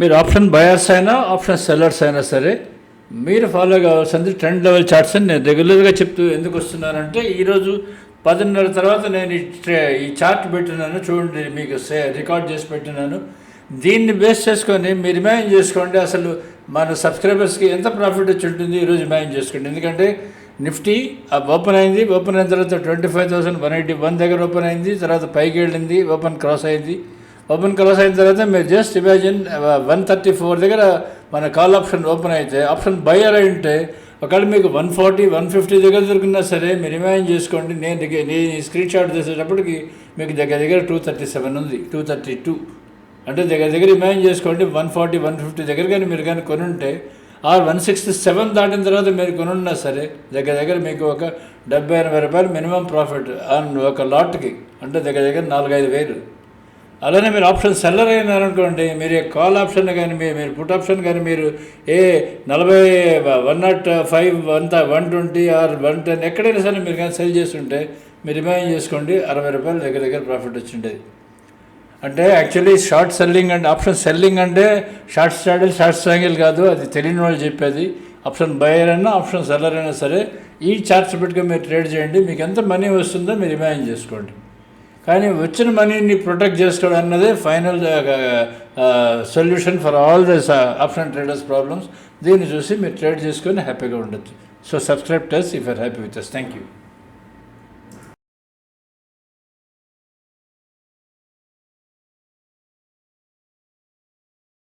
మీరు option buyers అయినా option sellers అయినా సరే మీరు ఫాలో కావాల్సింది ట్రెండ్ లెవెల్ చార్ట్స్ అని నేను రెగ్యులర్గా చెప్తూ ఎందుకు వస్తున్నానంటే ఈరోజు పదిన్నర తర్వాత నేను ఈ ఈ చార్ట్ పెట్టినాను చూడండి మీకు సే రికార్డ్ చేసి పెట్టినాను దీన్ని బేస్ చేసుకొని మీరు ఇమాజిన్ చేసుకోండి అసలు మన సబ్స్క్రైబర్స్కి ఎంత ప్రాఫిట్ వచ్చి ఉంటుంది ఈరోజు ఇమాజిన్ చేసుకోండి. ఎందుకంటే నిఫ్టీ ఓపెన్ అయింది ఓపెన్ అయిన తర్వాత twenty five thousand one eighty one దగ్గర ఓపెన్ అయింది తర్వాత పైకి వెళ్ళింది ఓపెన్ క్రాస్ అయింది. ఓపెన్ క్లోజ్ అయిన తర్వాత మీరు just imagine one thirty four దగ్గర మన కాల్ ఆప్షన్ ఓపెన్ అయితే ఆప్షన్ బయర్ అయి ఉంటే ఒకవేళ మీకు వన్ ఫార్టీ వన్ ఫిఫ్టీ దగ్గర దొరికినా సరే మీరు ఇమాజిన్ చేసుకోండి నేను దగ్గర నేను స్క్రీన్ షాట్ చేసేటప్పటికి మీకు దగ్గర దగ్గర టూ థర్టీ సెవెన్ ఉంది టూ థర్టీ టూ. అంటే దగ్గర దగ్గర ఇమాజిన్ చేసుకోండి వన్ ఫార్టీ వన్ ఫిఫ్టీ దగ్గర కానీ మీరు కానీ కొనుంటే ఆర్ వన్ సిక్స్టీ సెవెన్ దాటిన తర్వాత మీరు కొనున్నా సరే దగ్గర దగ్గర మీకు ఒక డెబ్బై ఎనభై రూపాయలు మినిమం ప్రాఫిట్ ఆన్ ఒక లాట్కి అంటే దగ్గర దగ్గర నాలుగైదు వేలు. అలానే మీరు ఆప్షన్ సెల్లర్ అయినారనుకోండి మీరు కాల్ ఆప్షన్ కానీ మీరు మీరు పుట్ ఆప్షన్ కానీ మీరు ఏ నలభై one not five one one twenty or one ten ఎక్కడైనా సరే మీరు కానీ సెల్ చేస్తుంటే మీరు ఇమాజిన్ చేసుకోండి అరవై రూపాయలు దగ్గర దగ్గర ప్రాఫిట్ వచ్చిండేది. అంటే యాక్చువల్లీ షార్ట్ సెల్లింగ్ అంటే ఆప్షన్ సెల్లింగ్ అంటే షార్ట్ స్ట్రాటజీ షార్ట్ స్ట్రాంగిల్ కాదు అది తెలియని వాళ్ళు చెప్పేది. ఆప్షన్ బయర్ అయినా ఆప్షన్ సెల్లర్ అయినా సరే ఈ చార్ట్స్ పెట్టుకొని మీరు ట్రేడ్ చేయండి మీకు ఎంత మనీ వస్తుందో మీరు ఇమాజిన్ చేసుకోండి. కానీ వచ్చిన మనీని ప్రొటెక్ట్ చేసుకోవడం అన్నదే final solution for all the option traders problems దీన్ని చూసి మీరు ట్రేడ్ చేసుకొని హ్యాపీగా ఉండొచ్చు. So subscribe టెస్ if are happy with us thank you